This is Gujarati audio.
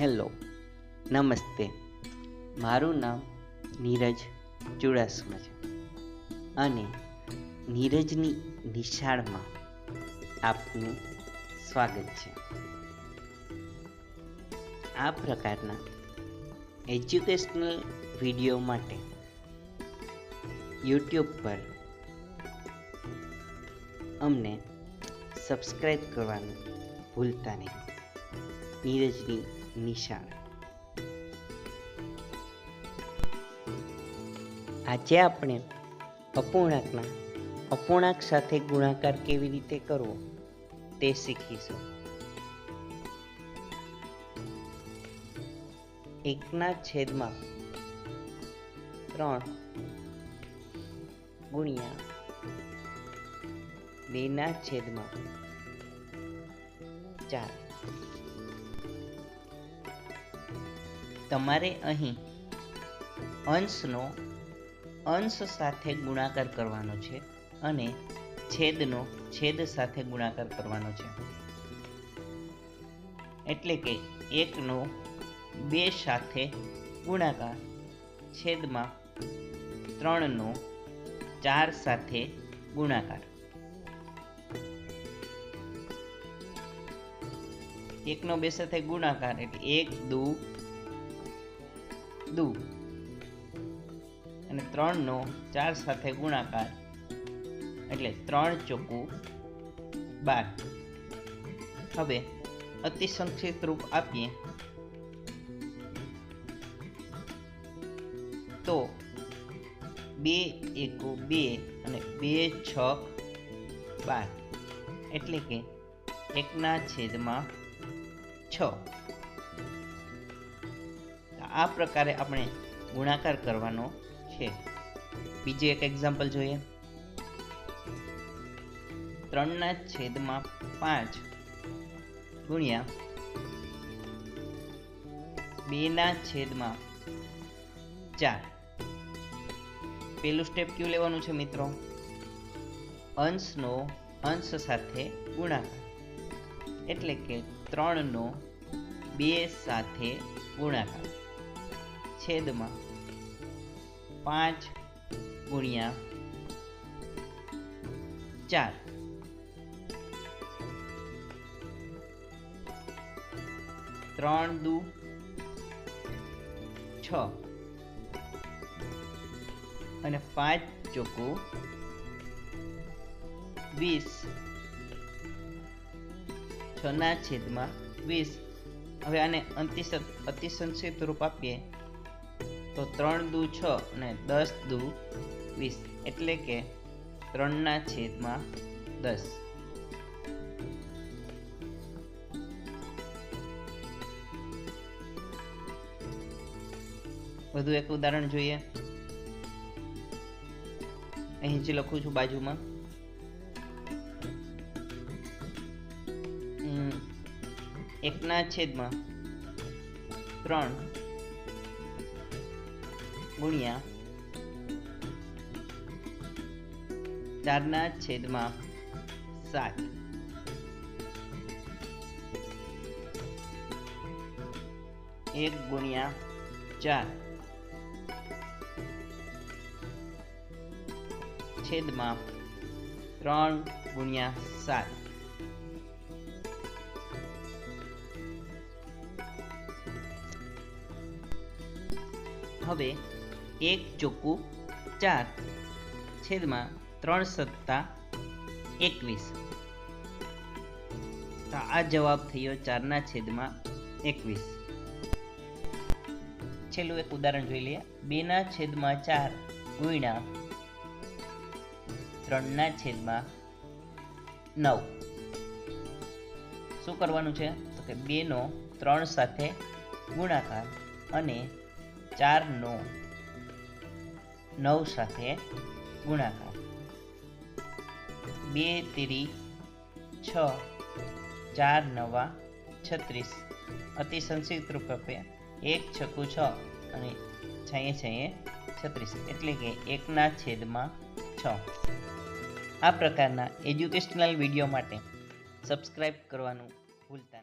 હેલો, નમસ્તે. મારું નામ નીરજ ચુડાસમા છે અને નીરજની નિશાળમાં આપનું સ્વાગત છે. આ પ્રકારના એજ્યુકેશનલ વીડિયો માટે યુટ્યુબ પર અમને સબસ્ક્રાઈબ કરવાનું ભૂલતા નહીં. નીરજની નિશાળ આજે આપણે અપૂર્ણાંકના અપૂર્ણાંક સાથે ગુણાકાર કેવી રીતે કરવો તે શીખીશું. એકના છેદમાં ત્રણ ગુણ્યા બેના છેદમાં ચાર. તમારે અહીં અંશનો અંશ સાથે ગુણાકાર કરવાનો છે અને છેદનો છેદ સાથે ગુણાકાર કરવાનો છે. એટલે કે એકનો બે સાથે ગુણાકાર છેદમાં ત્રણનો ચાર સાથે ગુણાકાર. એકનો બે સાથે ગુણાકાર એટલે એક, દુ દુ. અને ત્રણનો ચાર સાથે ગુણાકાર એટલે ત્રણ ચોકુ બાર. હવે અતિ સંક્ષિપ્ત રૂપ આપીએ. તો બે એકુ બે અને બે છ બાર. એટલે કે એકના છેદમાં છ. આ પ્રકારે આપણે ગુણાકાર કરવાનો છે. બીજું એક એક્ઝામ્પલ જોઈએ. ત્રણના છેદમાં પાંચ ગુણ્યા બેના છેદમાં ચાર. પેલું સ્ટેપ કયું લેવાનું છે મિત્રો? અંશનો અંશ સાથે ગુણાકાર. એટલે કે ત્રણનો બે સાથે ગુણાકાર. છેદમાં પાંચ ગુણ્યા ચાર. ત્રણ દુ છ. અને પાંચ ચોકુ વીસ. છ ના છેદમાં વીસ. હવે આને અંતિ અતિ રૂપ આપીએ. તો ત્રણ દુ છ અને દસ દુ વીસ. એટલે કે ત્રણના છેદમાં દસ. વધુ એક ઉદાહરણ જોઈએ. અહીં જે લખું છું બાજુમાં. એકના છેદમાં ત્રણ ગુણ્યા. ચારના છેદમાં સાત. એક ગુણ્યા ચાર. છેદમાં ત્રણ ગુણ્યા સાત. હવે એક ચોખ્ખું ચાર છેદમાં ત્રણ સત્તા એકવીસ. તો આ જવાબ થયો ચારના છેદમાં એકવીસ. છેલ્લું એક ઉદાહરણ જોઈ લઈએ. બેના છેદમાં ચાર ગુણ્યા ત્રણના છેદમાં નવ. શું કરવાનું છે? તો કે બેનો ત્રણ સાથે ગુણાકાર અને ચારનો નવ સાથે ગુણાકાર. બે તેરી છ ચાર નવા છત્રીસ. અતિ સંક્ષિપ્ત રૂપે એક છકું છ અને છઈએ છઈએ છત્રીસ. એટલે કે એકના છેદમાં છ. આ પ્રકારના એજ્યુકેશનલ વીડિયો માટે સબસ્ક્રાઈબ કરવાનું ભૂલતા